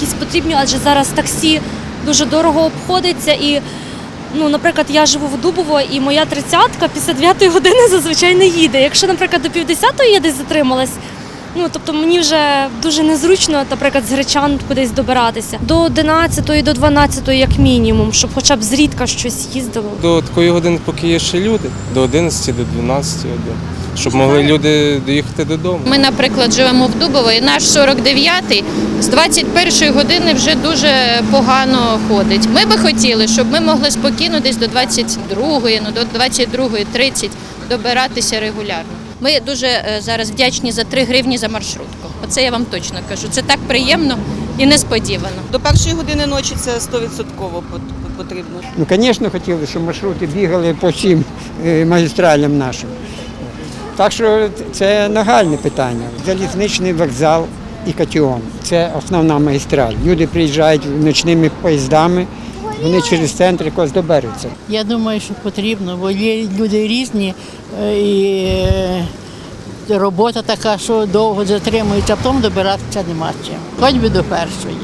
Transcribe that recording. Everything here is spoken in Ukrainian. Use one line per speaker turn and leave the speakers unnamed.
якісь потрібні, адже зараз таксі дуже дорого обходиться. І, ну, наприклад, я живу в Дубово, і моя тридцятка після 9 години зазвичай не їде. Якщо, наприклад, до півдесятої я десь затрималась. Ну, тобто мені вже дуже незручно, наприклад, з гречан кудись добиратися. До 11 до 12 як мінімум, щоб хоча б зрідка щось їздило.
До такої години, поки є ще люди, до 11, до 12 годин, щоб могли люди доїхати додому.
Ми, наприклад, живемо в Дубово, і наш 49-й з 21-ї години вже дуже погано ходить. Ми би хотіли, щоб ми могли спокійно десь до 22-ї, ну до 22.30 добиратися регулярно. Ми дуже е, зараз вдячні за 3 гривні за маршрутку. Оце я вам точно кажу. Це так приємно і несподівано.
До першої години ночі це 100% потрібно.
Ну, звісно, хотіли, щоб маршрути бігали по всім е, магістралям нашим. Так що це нагальне питання. Залізничний вокзал і Катіон це основна магістраль. Люди приїжджають ночними поїздами, вони через центр якось доберуться.
Я думаю, що потрібно, бо є люди різні е, і е, робота така, що довго затримується, а потім добиратися нема чим. Хоч би до першої.